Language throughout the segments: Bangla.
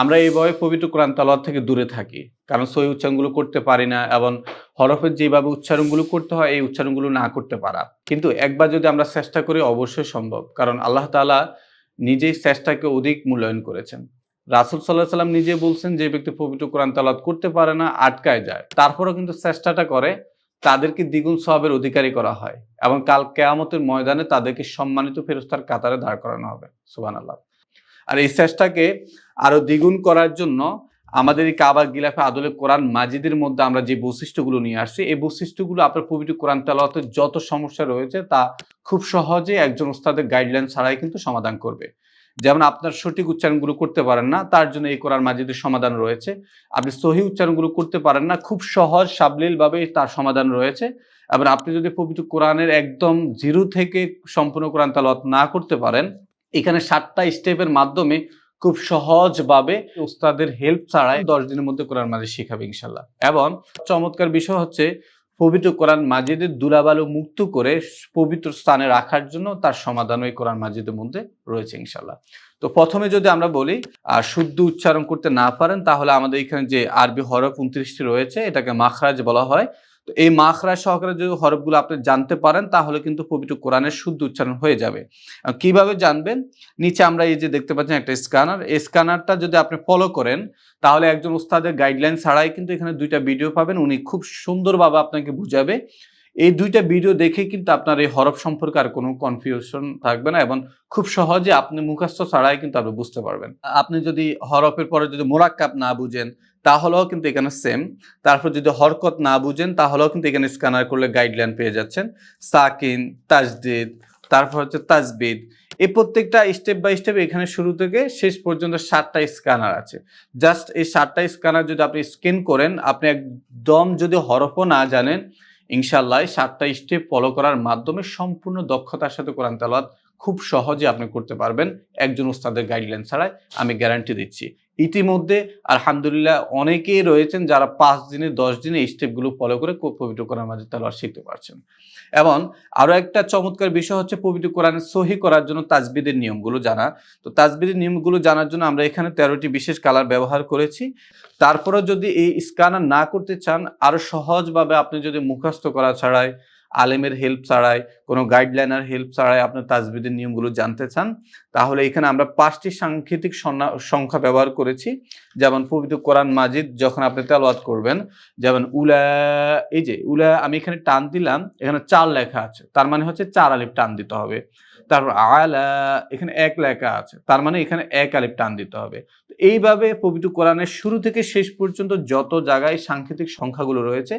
আমরা এইভাবে পবিত্র কোরআন তালাওয়াত থেকে দূরে থাকি, কারণ সই উচ্চারণগুলো করতে পারি না এবং হরফের যেভাবে উচ্চারণগুলো করতে হয়, এই উচ্চারণগুলো না করতে পারা। কিন্তু একবার যদি আমরা চেষ্টা করি, অবশ্যই সম্ভব, কারণ আল্লাহ তাআলা নিজেই চেষ্টাকে অধিক মূল্যায়ন করেছেন। রাসুল সাল্লাহ সাল্লাম নিজে বলছেন, যে ব্যক্তি পবিত্র কোরআন তালাত করতে পারে না, আটকায় যায়। তারপরেও কিন্তু চেষ্টাটা করে, তাদেরকে দ্বিগুণ সবের অধিকারী করা হয় এবং কাল কেয়ামতের ময়দানে তাদেরকে সম্মানিত ফেরস্তার কাতারে দাঁড় করানো হবে। সুবান আল্লাহ আর এই চেষ্টাকে আরও দ্বিগুণ করার জন্য আমাদের এই কাবা গিলাফে আদলে কোরআন মাজিদের মধ্যে আমরা যে বৈশিষ্ট্যগুলো নিয়ে আসছি, এই বৈশিষ্ট্যগুলো আপনার পবিত্র কোরআন তেলাওয়াতের যত সমস্যা রয়েছে তা খুব সহজে একজন ওস্তাদের গাইডলাইন ছাড়াই কিন্তু সমাধান করবে। যেমন আপনার সঠিক উচ্চারণগুলো করতে পারেন না, তার জন্য এই কোরআন মাজিদের সমাধান রয়েছে। আপনি সহি উচ্চারণগুলো করতে পারেন না, খুব সহজ সাবলীলভাবে তার সমাধান রয়েছে। এবং আপনি যদি পবিত্র কোরআনের একদম জিরো থেকে সম্পূর্ণ কোরআন তালাওয়াত না করতে পারেন এখানে সাতটা স্টেপের মাধ্যমে খুব সহজভাবে উস্তাদের হেল্প ছাড়াই দশ দিনের মধ্যে কোরআন মাজিদ শেখাবে ইনশাল্লাহ এবং চমৎকার বিষয় হচ্ছে পবিত্র কোরআন মাজিদের দুলাবালু মুক্ত করে পবিত্র স্থানে রাখার জন্য তার সমাধান ওই কোরআন মাজিদের মধ্যে রয়েছে ইনশাল্লাহ তো প্রথমে যদি আমরা বলি, আর শুদ্ধ উচ্চারণ করতে না পারেন, তাহলে আমাদের এখানে যে আরবি হরফ উনত্রিশটি রয়েছে, এটাকে মাখরাজ বলা হয়। তো এই মাখরা সহকারে যদি হরফগুলো আপনি জানতে পারেন, তাহলে কিন্তু পবিত্র কোরআনের শুদ্ধ উচ্চারণ হয়ে যাবে। কীভাবে জানবেন? নিচে আমরা এই যে দেখতে পাচ্ছেন একটা স্ক্যানার। এই স্ক্যানারটা যদি আপনি ফলো করেন, তাহলে একজন উস্তাদের গাইডলাইন ছাড়াই কিন্তু এখানে দুইটা ভিডিও পাবেন। উনি খুব সুন্দরভাবে আপনাকে বুঝাবে। এই দুইটা ভিডিও দেখে কিন্তু আপনার এই হরফ সম্পর্কে আর কোনো কনফিউশন থাকবে না এবং খুব সহজে আপনি মুখস্থ ছাড়াই কিন্তু আপনি বুঝতে পারবেন। আপনি যদি হরফের পরে যদি মোরাক্কাব না বুঝেন, তাহলেও কিন্তু এখানে সেম তারপর যদি হরকত না বুঝেন, তাহলেও কিন্তু এখানে স্ক্যানার করলে গাইডলাইন পেয়ে যাচ্ছেন। সাকিন, তাজদিদ, তারপর হচ্ছে তাজবিদ। এই প্রত্যেকটা স্টেপ বাই স্টেপ এখানে শুরু থেকে শেষ পর্যন্ত সাতটা স্ক্যানার আছে। জাস্ট এই সাতটা স্ক্যানার যদি আপনি স্ক্যান করেন, আপনি একদম যদি হরফও না জানেন ইনশাল্লাহ সাতটা স্টেপ ফলো করার মাধ্যমে সম্পূর্ণ দক্ষতার সাথে কোরআন তেলাত খুব সহজে আপনি করতে পারবেন। একজন ওস্তাদের গাইডলাইন ছাড়াই আমি গ্যারান্টি দিচ্ছি। ইতিমধ্যে আলহামদুলিল্লাহ অনেকেই রয়েছেন যারা পাঁচ দিনে, দশ দিনে এই স্টেপগুলো ফলো করে পবিত্র কোরআন মাঝে তালোয়ার শিখতে পারছেন। এবং আরও একটা চমৎকার বিষয় হচ্ছে পবিত্র কোরআন সহি করার জন্য তাজবিদের নিয়মগুলো জানা। তো তাজবিদের নিয়মগুলো জানার জন্য আমরা এখানে তেরোটি বিশেষ কালার ব্যবহার করেছি। তারপরে যদি এই স্ক্যানার না করতে চান আরও সহজভাবে আপনি যদি মুখস্থ করা ছাড়াই আলেমের হেল্প ছাড়াই, কোনো গাইডলাইনার হেল্প ছাড়াই আপনার তাজবিদের নিয়মগুলো জানতে চান, তাহলে এখানে আমরা পাঁচটি সাংকেতিক সংখ্যা ব্যবহার করেছি। যেমন পবিত্র কোরআন মাজিদ, যখন আপনি তেলওয়াত করবেন, যেমন উলা, এই যে উলা, আমি এখানে টান দিলাম, এখানে চার লেখা আছে, তার মানে হচ্ছে চার আলিফ টান দিতে হবে। তারপর আলা, এখানে এক লেখা আছে, তার মানে এখানে এক আলিফ টান দিতে হবে। এইভাবে পবিত্র কোরআনের শুরু থেকে শেষ পর্যন্ত যত জায়গায় সাংকেতিক সংখ্যাগুলো রয়েছে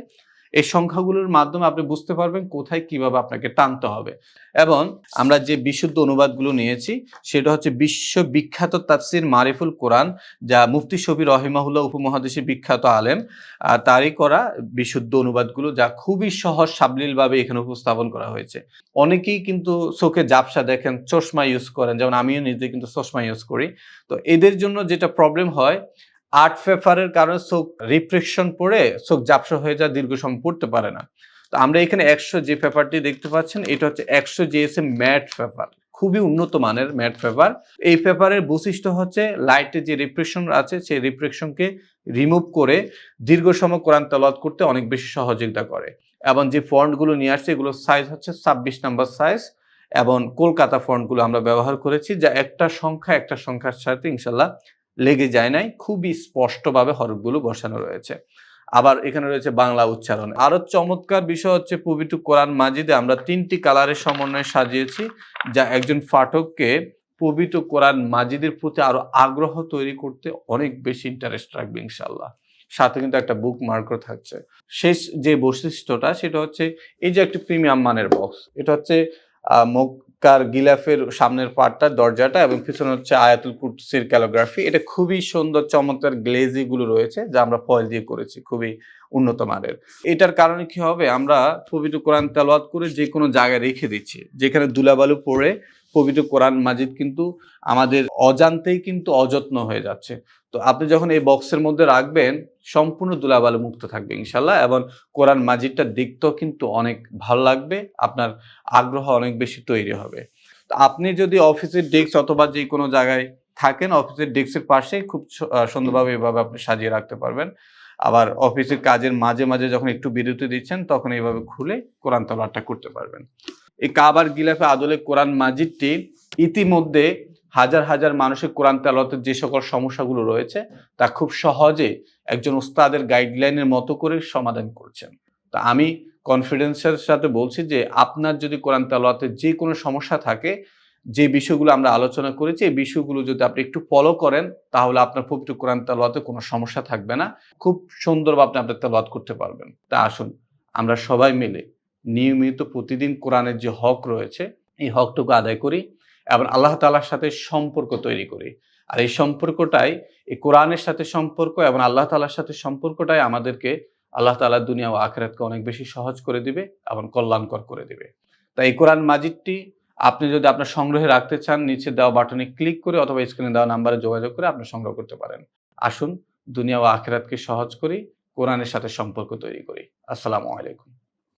এই সংখ্যাগুলোর মাধ্যমে আপনি বুঝতে পারবেন কোথায় কীভাবে আপনাকে টানতে হবে। এবং আমরা যে বিশুদ্ধ অনুবাদগুলো নিয়েছি, সেটা হচ্ছে বিশ্ব বিখ্যাত তাফসির মারিফুল কোরআন, যা মুফতি শবি রহিমাহুল্লাহ উপমহাদেশের বিখ্যাত আলেম। তারই করা বিশুদ্ধ অনুবাদগুলো, যা খুবই সহজ, সাবলীলভাবে এখানে উপস্থাপন করা হয়েছে। অনেকেই কিন্তু চোখে জাপসা দেখেন, চশমা ইউজ করেন। যেমন আমিও নিজে কিন্তু চশমা ইউজ করি। তো এদের জন্য যেটা প্রবলেম হয় আর্ট পেপারের কারণে চোখ রিফ্লেকশন পড়ে, চোখ জাপসা হয়ে যায় দীর্ঘ সময় পড়তে পারে না। তো আমরা এখানে একশো যে পেপারটি দেখতে পাচ্ছেন, এটা হচ্ছে একশো জিএসএম ম্যাট পেপার। খুবই উন্নত মানের ম্যাট পেপার। এই পেপারের বৈশিষ্ট্য হচ্ছে লাইটের যে রিফ্লেকশন আছে, সেই রিফ্লেকশনকে রিমুভ করে দীর্ঘ সময় কোরআন তেলাওয়াত করতে অনেক বেশি সহযোগিতা করে। এবং যে ফন্টগুলো নিয়ে আসছে, এগুলোর সাইজ হচ্ছে ছাব্বিশ নাম্বার সাইজ এবং কলকাতা ফন্টগুলো আমরা ব্যবহার করেছি, যা একটা সংখ্যা, একটা সংখ্যার সাথে ইনশাল্লাহ লেগে যায় নাই, খুবই স্পষ্টভাবে হরফগুলো বসানো রয়েছে। আবার এখানে রয়েছে বাংলা উচ্চারণ। আরও চমৎকার বিষয় হচ্ছে পবিত্র কোরআন মাজিদে আমরা তিনটি কালারের সমন্বয়ে সাজিয়েছি, যা একজন পাঠককে পবিত্র কোরআন মাজিদের প্রতি আরও আগ্রহ তৈরি করতে অনেক বেশি ইন্টারেস্ট রাখবে ইনশাল্লাহ সাথে কিন্তু একটা বুক মার্কও থাকছে। শেষ যে বৈশিষ্ট্যটা, সেটা হচ্ছে এই যে একটি প্রিমিয়াম মানের বক্স এটা হচ্ছে মক্কার গিলাফের সামনের পার্টটা দরজাটা এবং পিছনে হচ্ছে আয়াতুল কুটসির ক্যালোগ্রাফি। এটা খুবই সুন্দর চমৎকার গ্লেজি গুলো রয়েছে, যা আমরা ফয়েল দিয়ে করেছি, খুবই উন্নত মানের। এটার কারণে কি হবে? আমরা পবিত্র কোরআন তেলওয়াত করে যে কোনো জায়গায় রেখে দিচ্ছি। যেখানে দুলাবালু পড়ে পবিত্র কোরআন মাজিদ কিন্তু আমাদের অজান্তেই কিন্তু অযত্ন হয়ে যাচ্ছে। তো আপনি যখন এই বক্সের মধ্যে রাখবেন, সম্পূর্ণ দুলাবালু মুক্ত থাকবে ইনশাল্লাহ এবং কোরআন মাজিদটা দেখতেও কিন্তু অনেক ভালো লাগবে, আপনার আগ্রহ অনেক বেশি তৈরি হবে। তো আপনি যদি অফিসের ডেস্ক অথবা যে কোনো জায়গায় থাকেন, অফিসের ডেস্কের পাশে খুব সুন্দরভাবে এভাবে আপনি সাজিয়ে রাখতে পারবেন। আবার অফিসের কাজের মাঝে মাঝে যখন একটু বিরতি দিচ্ছেন, তখন এইভাবে খুলে কোরআন তলাটটা করতে পারবেন। এই কাবার গিলাফে আদলে কোরআন মাজিদটি ইতিমধ্যে হাজার হাজার মানুষের কোরআন তেলাওয়াতের যে সকল সমস্যাগুলো রয়েছে, তা খুব সহজে একজন উস্তাদের গাইডলাইনের মতো করে সমাধান করছেন। তা আমি কনফিডেন্সের সাথে বলছি যে, আপনার যদি কোরআন তেলাওয়াতে যে কোনো সমস্যা থাকে, যে বিষয়গুলো আমরা আলোচনা করেছি, এই বিষয়গুলো যদি আপনি একটু ফলো করেন, তাহলে আপনার পবিত্র কোরআন তেলাওয়াতে কোনো সমস্যা থাকবে না। খুব সুন্দরভাবে আপনি আপনার তেলাওয়াত করতে পারবেন। তা আসুন, আমরা সবাই মিলে নিয়মিত প্রতিদিন কোরআনের যে হক রয়েছে, এই হকটুকু আদায় করি এবং আল্লাহ তালার সাথে সম্পর্ক তৈরি করি। আর এই সম্পর্কটাই, এই কোরআনের সাথে সম্পর্ক এবং আল্লাহ তালার সাথে সম্পর্কটাই আমাদেরকে আল্লাহ তালা দুনিয়া ও আখেরাতকে অনেক বেশি সহজ করে দিবে এবং কল্যাণকর করে দিবে। তাই এই কোরআন মাজিদটি আপনি যদি আপনার সংগ্রহে রাখতে চান, নিচে দেওয়া বাটনে ক্লিক করে অথবা স্ক্রিনে দেওয়া নাম্বারে যোগাযোগ করে আপনি সংগ্রহ করতে পারেন। আসুন, দুনিয়া ও আখেরাতকে সহজ করি, কোরআনের সাথে সম্পর্ক তৈরি করি। আসসালামু আলাইকুম।